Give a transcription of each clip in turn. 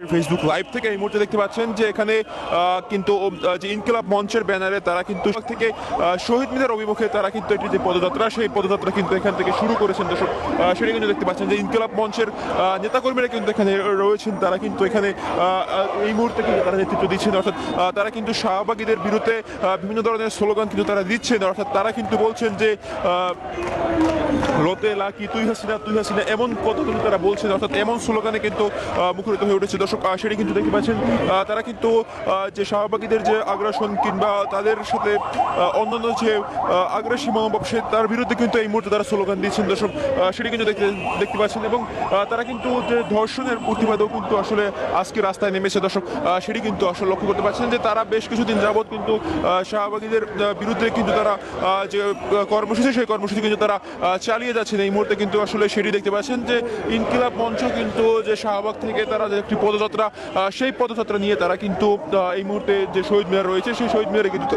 Facebook live থেকে এই মুহূর্তে দেখতে পাচ্ছেন যে এখানে কিন্তু যে ইনকিলাব মঞ্চের ব্যানারে তারা কিন্তু থেকে শহীদ মিনার অভিমুখে তারা কিন্তু একটি যে পদযাত্রা, সেই পদযাত্রা কিন্তু এখান থেকে শুরু করেছেন দর্শক। সেটা কিন্তু দেখতে পাচ্ছেন যে ইনকিলাব মঞ্চের নেতাকর্মীরা কিন্তু এখানে রয়েছেন। তারা কিন্তু এখানে এই মুহূর্তে কিন্তু তারা নেতৃত্ব দিচ্ছেন। অর্থাৎ তারা কিন্তু শাহবাগীদের বিরুদ্ধে বিভিন্ন ধরনের স্লোগান কিন্তু তারা দিচ্ছেন। অর্থাৎ তারা কিন্তু বলছেন যে লোতে লাকি, তুই হাসিনা তুই হাসিনা, এমন কিন্তু তারা বলছেন। অর্থাৎ এমন স্লোগানে কিন্তু মুখরিত হয়ে উঠেছে দর্শক সেটি কিন্তু দেখতে পাচ্ছেন তারা কিন্তু যে শাহবাগীদের যে আগ্রাসন কিংবা তাদের সাথে অন্যান্য যে আগ্রাসী মনোভাব সে তার বিরুদ্ধে কিন্তু এই মুহূর্তে তারা স্লোগান দিচ্ছেন দর্শক সেটি কিন্তু দেখতে দেখতে পাচ্ছেন এবং তারা কিন্তু যে ধর্ষণের প্রতিবাদও কিন্তু আসলে আজকে রাস্তায় নেমেছে দর্শক সেটি কিন্তু আসলে লক্ষ্য করতে পারছেন যে তারা বেশ কিছুদিন যাবৎ কিন্তু শাহবাগীদের বিরুদ্ধে কিন্তু তারা যে কর্মসূচি, সেই কর্মসূচি কিন্তু তারা চালিয়ে যাচ্ছেন। এই মুহূর্তে কিন্তু আসলে সেটি দেখতে পাচ্ছেন যে ইনকিলাব মঞ্চ কিন্তু যে শাহবাগ থেকে তারা যে একটি পদযাত্রা সেই পদযাত্রা নিয়ে তারা কিন্তু এই মুহূর্তে যে শহীদ মিনার রয়েছে, সেই শহীদ মিনারে কিন্তু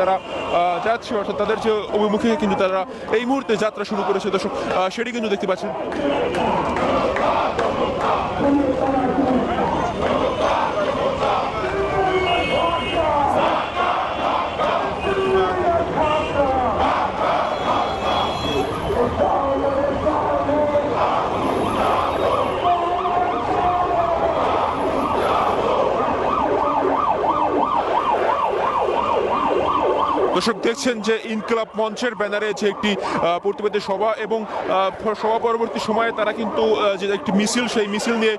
তারা যাচ্ছে। অর্থাৎ তাদের যে অভিমুখে কিন্তু তারা এই মুহূর্তে যাত্রা শুরু করেছে। দর্শক সেটি কিন্তু দেখতে পাচ্ছেন। দর্শক দেখছেন যে ইনকলাব মঞ্চের ব্যানারে যে একটি প্রতিবাদী সভা এবং সভা পরবর্তী সময়ে তারা কিন্তু যে একটি মিছিল, সেই মিছিল নিয়ে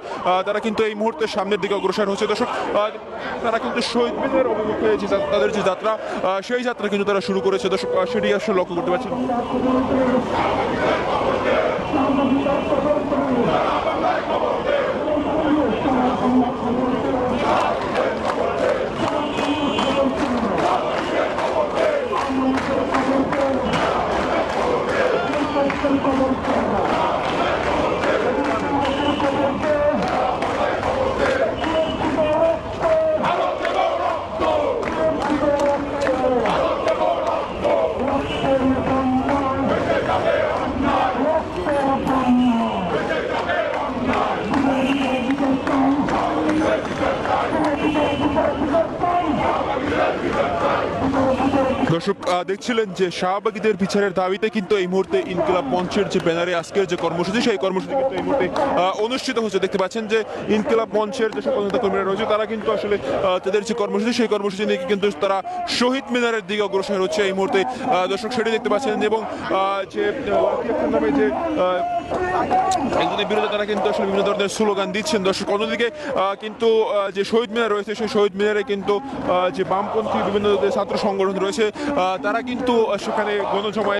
তারা কিন্তু এই মুহূর্তে সামনের দিকে অগ্রসর হচ্ছে। দর্শক তারা কিন্তু শহীদ মিনার অভিমুখে যে তাদের যে যাত্রা সেই যাত্রা কিন্তু তারা শুরু করেছে। দর্শক সেটি আসলে লক্ষ্য করতে পারছেন। এখন কবর দর্শক দেখছিলেন যে শাহবাগীদের বিচারের দাবিতে কিন্তু এই মুহূর্তে ইনকিলাব মঞ্চের যে ব্যানারে আজকের যে কর্মসূচি, সেই কর্মসূচি কিন্তু এই মুহূর্তে অনুষ্ঠিত হচ্ছে। দেখতে পাচ্ছেন যে ইনকিলাব মঞ্চের যে সকল নেতা কর্মীরা রয়েছে, তারা কিন্তু আসলে তাদের যে কর্মসূচি, সেই কর্মসূচি নিয়ে কিন্তু তারা শহীদ মিনারের দিকে অগ্রসর হচ্ছে এই মুহূর্তে। দর্শক, সেটি দেখতে পাচ্ছেন এবং যে একজনের বিরুদ্ধে তারা কিন্তু আসলে বিভিন্ন ধরনের স্লোগান দিচ্ছেন। দর্শক, অন্যদিকে কিন্তু যে শহীদ মিনার রয়েছে, সেই শহীদ মিনারে কিন্তু যে বামপন্থী বিভিন্ন ছাত্র সংগঠন রয়েছে তারা কিন্তু সেখানে গণজমায়েত